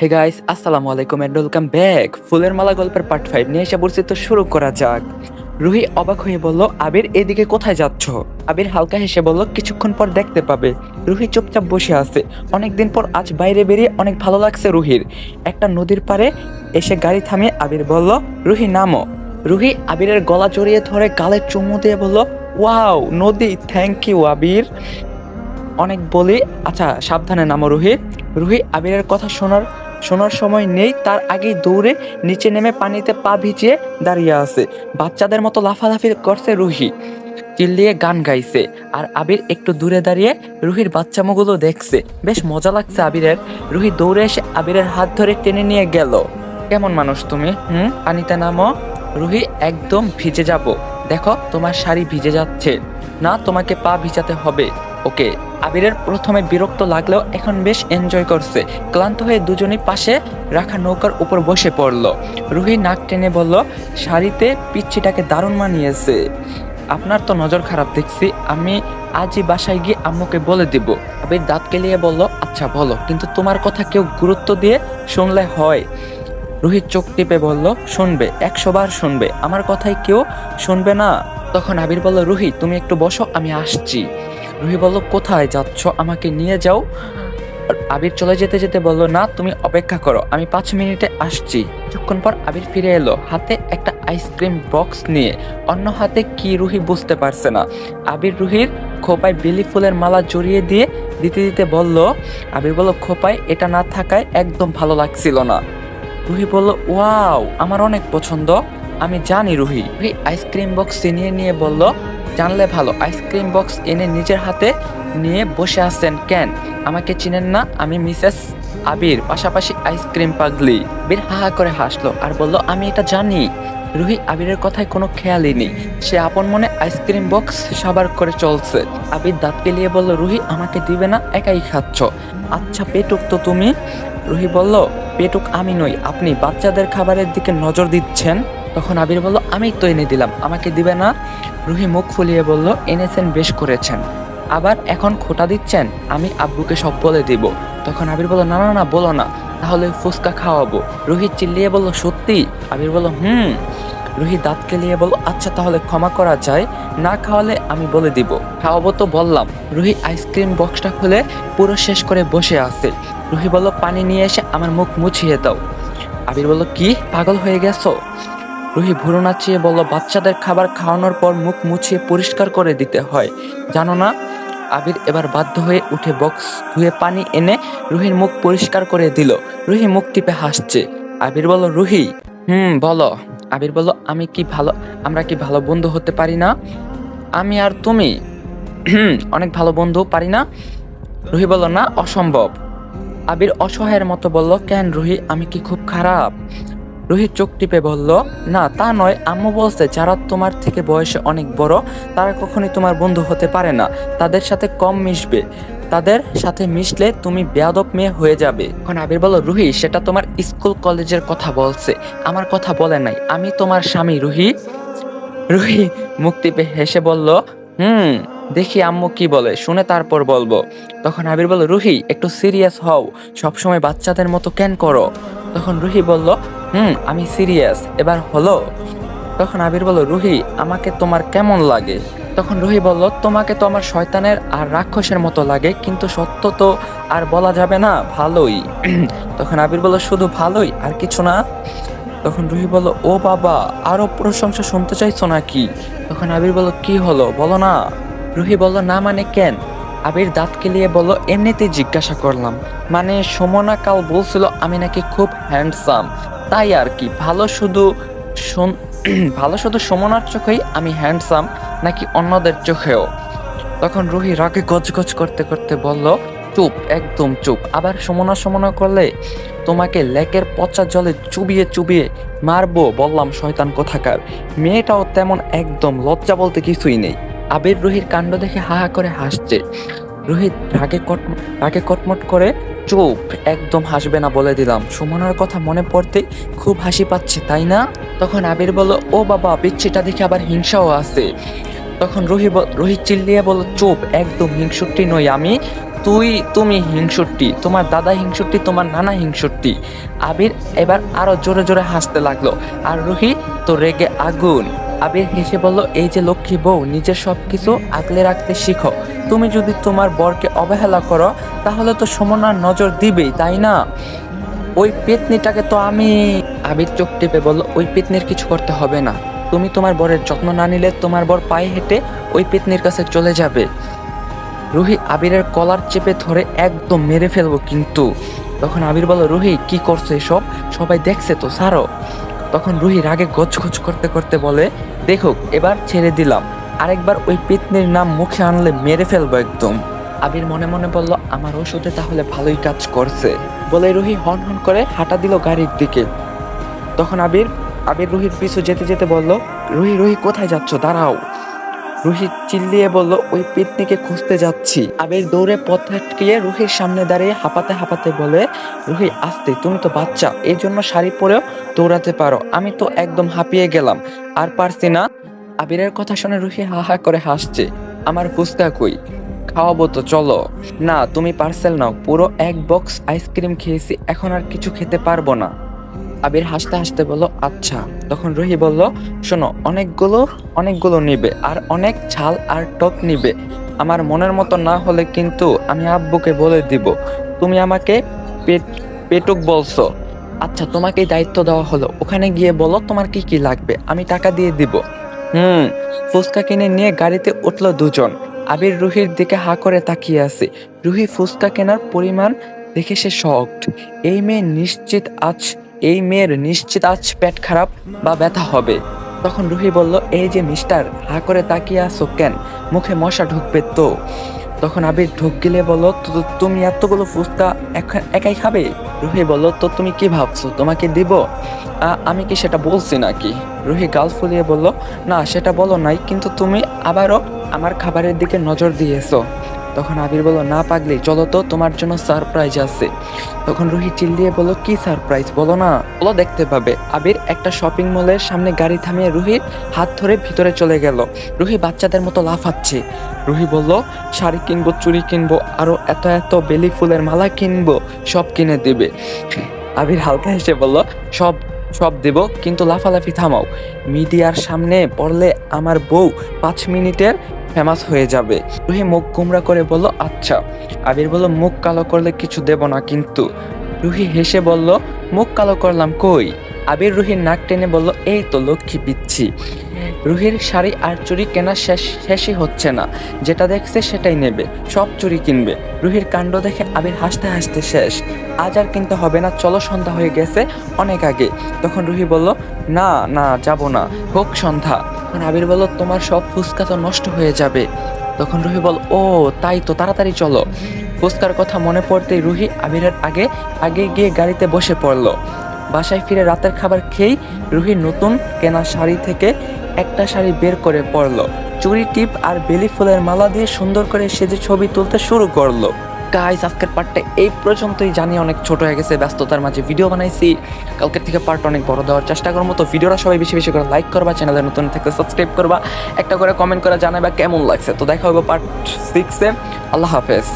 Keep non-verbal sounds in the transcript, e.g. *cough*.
Hey guys আসসালামু আলাইকুম and welcome back ফুলের মালা গল্পের পার্ট ফাইভ নিয়ে এসে বলছি তো শুরু করা যাক। রুহি অবাক হয়ে বলল, আবির, এদিকে কোথায় যাচ্ছ? আবির হালকা হেসে বলল, কিছুক্ষণ পর দেখতে পাবে। রুহি চুপচাপ বসে আছে। অনেকদিন পর আজ বাইরে বেরিয়ে অনেক ভালো লাগছে রুহির। একটা নদীর পাড়ে এসে গাড়ি থামিয়ে আবির বলল, রুহি, নামো। রুহি আবিরের গলা জড়িয়ে ধরে গালে চুমু দিয়ে বলল, ওয়াও, নদী থ্যাংক ইউ আবির। অনেক বলি আচ্ছা সাবধানে নামো রুহি। রুহি আবিরের কথা শোনার শোনার সময় নেই, তার আগেই দৌড়ে নিচে নেমে পানিতে পা ভিজিয়ে দাঁড়িয়ে আছে। বাচ্চাদের মতো লাফালাফি করছে রুহি। চিল্লিয়ে গান গাইছে আর আবির একটু দূরে দাঁড়িয়ে রুহির বাচ্চা বাচ্চামোগুলো দেখছে। বেশ মজা লাগছে আবিরের। রুহি দৌড়ে এসে আবিরের হাত ধরে টেনে নিয়ে গেল। কেমন মানুষ তুমি? হুম? পানিতে নামো? রুহি, একদম ভিজে যাব। দেখো, তোমার শাড়ি ভিজে যাচ্ছে। না, তোমাকে পা ভিজাতে হবে। ওকে আবিরের প্রথমে বিরক্ত লাগলেও এখন বেশ এনজয় করছে। ক্লান্ত হয়ে দুজনই পাশে রাখা নৌকার উপর বসে পড়ল। রুহি নাক টেনে বলল, শাড়িতে পিচ্ছিটাকে দারুণ মানিয়েছে। আপনার তো নজর খারাপ দেখছি, আমি আজই বাসায় গিয়ে আম্মুকে বলে দিব। আবির দাঁত কেলিয়ে বলল আচ্ছা বলো, কিন্তু তোমার কথা কেউ গুরুত্ব দিয়ে শুনলে হয়। রোহিত চোখ টিপে বলল, শুনবে, একশো বার শুনবে। আমার কথাই কেউ শুনবে না? তখন আবির বলল, রুহি, তুমি একটু বসো, আমি আসছি। রুহি বলল কোথায় যাচ্ছ? আমাকে নিয়ে যাও। আর আবির চলে যেতে যেতে বলল না তুমি অপেক্ষা করো আমি পাঁচ মিনিটে আসছি। কিছুক্ষণ পর আবির ফিরে এলো হাতে একটা আইসক্রিম বক্স নিয়ে। অন্য হাতে কি রুহি বুঝতে পারছে না। আবির রুহির খোপায় বেলি ফুলের মালা জড়িয়ে দিয়ে দিতে দিতে বলল আবির বলল খোপায় এটা না থাকায় একদম ভালো লাগছিল না। রুহি বলল ওয়াও আমার অনেক পছন্দ আমি জানি রুহি। রুহি আইসক্রিম বক্স ছিনিয়ে নিয়ে বলল জানলে ভালো। আইসক্রিম বক্স এনে নিজের হাতে নিয়ে বসে আছেন কেন? আমাকে চিনেন না, আমি মিসেস আবির, পাশাপাশি আইসক্রিম পাগলি। বীর হাহা করে হাসলো আর বলল, আমি এটা জানি। রুহি আবিরের কথায় কোনো খেয়ালই নেই। সে আপন মনে আইসক্রিম বক্স সাবার করে চলছে। আবির দাঁত কেলিয়ে বলল, রুহি, আমাকে দিবে না, একাই খাচ্ছ। আচ্ছা পেটুক তো তুমি। রুহি বলল পেটুক আমি নই, আপনি বাচ্চাদের খাবারের দিকে নজর দিচ্ছেন? তখন আবির বলল আমিই তো এনে দিলাম, আমাকে দিবে না? রুহি মুখ ফুলিয়ে বলল, এনেছেন বেশ করেছেন। আবার এখন খোটা দিচ্ছেন, আমি আব্বুকে সব বলে দিব। তখন আবির বলল, না না না, বলো না, তাহলে ফুচকা খাওয়াবো। রুহি চিল্লিয়ে বলল, সত্যি? আবির বলল, হুম। রুহি দাঁত কেলিয়ে বলল আচ্ছা তাহলে ক্ষমা করা যায়, না খাওয়ালে আমি বলে দিব। খাওয়াবো তো বললাম। রুহি আইসক্রিম বক্সটা খুলে পুরো শেষ করে বসে আছে। রুহি বলল, পানি নিয়ে এসে আমার মুখ মুছিয়ে দাও। আবির বলল, কি? পাগল হয়ে গেছো? রুহি ভুরু নাচিয়ে বলল, বাচ্চাদের খাবার খাওয়ানোর পর মুখ মুছিয়ে পরিষ্কার করে দিতে হয়। জানো না? আবির এবার বাধ্য হয়ে উঠে বক্স ধুয়ে পানি এনে রুহির মুখ পরিষ্কার করে দিল। রুহি মুখ টিপে হাসছে। আবির বলল, রুহি? হুম, বলো। আবির বলল, আমি কি ভালো, আমরা কি ভালো বন্ধু হতে পারি না? আমি আর তুমি? অনেক ভালো বন্ধু পারি না। রুহি বলল, না, অসম্ভব। আবির অসহায়ের মতো বলল, কেন রুহি, আমি কি খুব খারাপ? রুহি চোখ টিপে বলল, না, তা নয়। আম্মু বলছে, যারা তোমার থেকে বয়সে অনেক বড়, তারা কখনোই তোমার বন্ধু হতে পারে না। তাদের সাথে কম মিশবে। তাদের সাথে মিশলে তুমি বেয়াদব মেয়ে হয়ে যাবে। এখন আবির বলল, রুহি, সেটা তোমার স্কুল কলেজের কথা বলছে। আমার কথা বলে নাই। আমি তোমার স্বামী, রুহি। রুহি মুক্তি টিপে হেসে বলল, হুম। দেখি আম্মু কি বলে, শুনে তারপর বলব। তখন আবির বলল, রুহি, একটু সিরিয়াস হও, সবসময় বাচ্চাদের মতো কেন করো? তখন রুহি বলল, হুম, আমি সিরিয়াস এবার হলো। তখন আবির বলল, রুহি, আমাকে তোমার কেমন লাগে? তখন রুহি বলল, তোমাকে তো আমার শয়তানের আর রাক্ষসের মতো লাগে, কিন্তু সত্য তো আর বলা যাবে না, ভালোই। *clears throat* তখন আবির বলল, শুধু ভালোই, আর কিছু না? তখন রুহি বলল, ও বাবা, আরও প্রশংসা শুনতে চাইছো নাকি? তখন আবির বলল, কি হলো, বলো না। রুহি বলল, না মানে কেন? আবির দাঁত কেলিয়ে বলল, এমনিতেই জিজ্ঞাসা করলাম। মানে সমনা কাল বলছিল আমি নাকি খুব হ্যান্ডসাম তাই আর কি, ভালো শুধু *clears throat* ভালো শুধু সমনার চোখেই আমি হ্যান্ডসাম নাকি অন্যদের চোখেও? তখন রুহি রাগে গজগজ করতে করতে বলল, চুপ, একদম চুপ। আবার সমনা সমনা করলে তোমাকে লেকের পচা জলে চুবিয়ে চুবিয়ে মারবো, বললাম, শয়তান কোথাকার? মেয়েটাও তেমন একদম লজ্জা বলতে কিছুই নেই। আবির রুহির কাণ্ড দেখে হাহা করে হাসছে। রোহিত রাগে কট রাগে কটমট করে, চুপ, একদম হাসবে না, বলে দিলাম। সুমনার কথা মনে পড়তে খুব হাসি পাচ্ছে, তাই না? তখন আবির বলল, ও বাবা পিচ্ছিটা দেখে আবার হিংসাও আছে। তখন রুহি রোহিত চিল্লিয়ে বলল, চুপ, একদম হিংসুট্টি নই আমি। তুই, তুমি হিংসুট্টি, তোমার দাদা হিংসুট্টি, তোমার নানা হিংসুট্টি। আবির এবার আরও জোরে জোরে হাসতে লাগল। আর রুহি তো রেগে আগুন। আবির হেসে বলল, এই যে লক্ষ্মী বউ নিজের সব কিছু আগলে রাখতে শিখো। তুমি যদি তোমার বরকে অবহেলা করো, তাহলে তো সমনার নজর দিবেই, তাই না? ওই পেতনিটাকে তো আমি আবির চোখ টিপে বলল, ওই পেতনির কিছু করতে হবে না। তুমি তোমার বরের যত্ন না নিলে তোমার বর পায়ে হেঁটে ওই পেতনির কাছে চলে যাবে। রুহি আবিরের কলার চেপে ধরে একদম মেরে ফেলব কিন্তু। তখন আবির বলল, রুহি, কি করছ এসব? সবাই দেখছে তো সারো তখন রুহি রাগে গছগছ করতে করতে বলে দেখুক এবার ছেড়ে দিলাম। আরেকবার ওই পেতনির নাম মুখে আনলে মেরে ফেলব একদম। আবির মনে মনে বলল, আমার ওষুধে তাহলে ভালোই কাজ করছে। বলে রুহি হন হন করে হাঁটা দিল গাড়ির দিকে। তখন আবির আবির রুহির পিছু যেতে যেতে বলল, রুহি রুহি, কোথায় যাচ্ছ? দাঁড়াও। রুহি চিল্লিয়ে বলল, ওই পেতনিকে খুঁজতে যাচ্ছি। আবির দৌড়ে পথ আটকিয়ে রুহির সামনে দাঁড়িয়ে হাঁপাতে হাঁপাতে বলে, রুহি, আসতে, তুমি তো বাচ্চা, এই জন্য শাড়ি পরেও দৌড়াতে পারো। আমি তো একদম হাঁপিয়ে গেলাম, আর পারছি না। আবিরের কথা শুনে রুহি হা হা করে হাসছে, আমার ফুচকা কই? খাওয়াবো তো, চলো। না, তুমি পার্সেল নাও, পুরো এক বক্স আইসক্রিম খেয়েছি, এখন আর কিছু খেতে পারব না। আবির হাসতে হাসতে বলল আচ্ছা। তখন রুহি বলল, শোনো, অনেকগুলো অনেকগুলো নিবে আর অনেক ঝাল আর টক নিবে। আমার মনের মতো না হলে কিন্তু আমি আব্বুকে বলে দিব। তুমি আমাকে পেট, পেটুক বলছো। আচ্ছা তোমাকে দায়িত্ব দেওয়া হলো। ওখানে গিয়ে বলো তোমার কি কি লাগবে। আমি টাকা দিয়ে দিব। হুম। ফুচকা কিনে নিয়ে গাড়িতে উঠল দুজন। আবির রুহির দিকে হা করে তাকিয়ে আছে। রুহি ফুচকা কেনার পরিমাণ দেখে সে শকড। এই মেয়ে নিশ্চিত আজ এই মেয়ের নিশ্চিত আজ পেট খারাপ বা ব্যথা হবে। তখন রুহি বলল, এই যে মিস্টার, হা করে তাকিয়ে আসো কেন? মুখে মশা ঢুকবে তো। তখন আবির ঢুক গেলে বলল, "তো- তুমি এতগুলো ফুচকা একা- একাই খাবে? রুহি বলল, তো তুমি কি ভাবছ, তোমাকে দিব? আমি কি সেটা বলছি নাকি? রুহি গাল ফুলিয়ে বলল, না, সেটা বলো নাই, কিন্তু তুমি আবারও আমার খাবারের দিকে নজর দিয়েছ। তখন আবির বলল, না পাগলি, চলো তো, তোমার জন্য সারপ্রাইজ আছে। তখন রুহি চিল্লিয়ে বলল, কি সারপ্রাইজ বলো না, বলো দেখতে পাবে। আবির একটা শপিং মলের সামনে গাড়ি থামিয়ে রুহির হাত ধরে ভিতরে চলে গেল। রুহি বাচ্চাদের মতো লাফাচ্ছে। রুহি বলল, শাড়ি কিনবো, চুড়ি কিনবো, আরও এত এত বেলি ফুলের মালা কিনবো, সব কিনে দিবে। আবির হালকা হেসে বলল, সব সব দেব, কিন্তু লাফালাফি থামাও। মিডিয়ার সামনে পড়লে আমার বউ পাঁচ মিনিটের ফেমাস হয়ে যাবে। রুহি মুখ গুমরা করে বলল আচ্ছা। আবির বলল, মুখ কালো করলে কিছু দেব না কিন্তু। রুহি হেসে বলল, মুখ কালো করলাম কই? আবির রুহির নাক টেনে বলল, এই তো লক্ষ্মী পিচ্ছি। রুহির শাড়ি আর চুরি কেনা শেষ, শেষই হচ্ছে না। যেটা দেখছে সেটাই নেবে, সব চুরি কিনবে। রুহির কাণ্ড দেখে আবির হাসতে হাসতে শেষ। আজ আর কিনতে হবে না, চলো সন্ধ্যা হয়ে গেছে অনেক আগে। তখন রুহি বলল, না না, যাব না, হোক সন্ধ্যা। তখন আবির বলল, তোমার সব ফুচকা তো নষ্ট হয়ে যাবে। তখন রুহি বল ও, তাই তো, তাড়াতাড়ি চলো। ফুচকার কথা মনে পড়তেই রুহি আবিরের আগে আগে গিয়ে গাড়িতে বসে পড়ল। বাসায় ফিরে রাতের খাবার খেয়েই রুহি নতুন কেনা শাড়ি থেকে একটা শাড়ি বের করে পরলো। চুরি টিপ আর বেলি ফুলের মালা দিয়ে সুন্দর করে সেজে ছবি তুলতে শুরু করল। গাইস আজকের পার্টটা এই পর্যন্তই। জানি অনেক ছোট হয়ে গেছে, ব্যস্ততার মাঝে ভিডিও বানাইছি। কালকের থেকে পার্ট অনেক বড় দেওয়ার চেষ্টা করব। তো ভিডিওটা সবাই বেশি বেশি করে লাইক করবা চ্যানেলে নতুন থাকতে সাবস্ক্রাইব করবা। একটা করে কমেন্ট করে জানাবা কেমন লাগছে। তো দেখা হবে পার্ট সিক্সে আল্লাহ হাফেজ।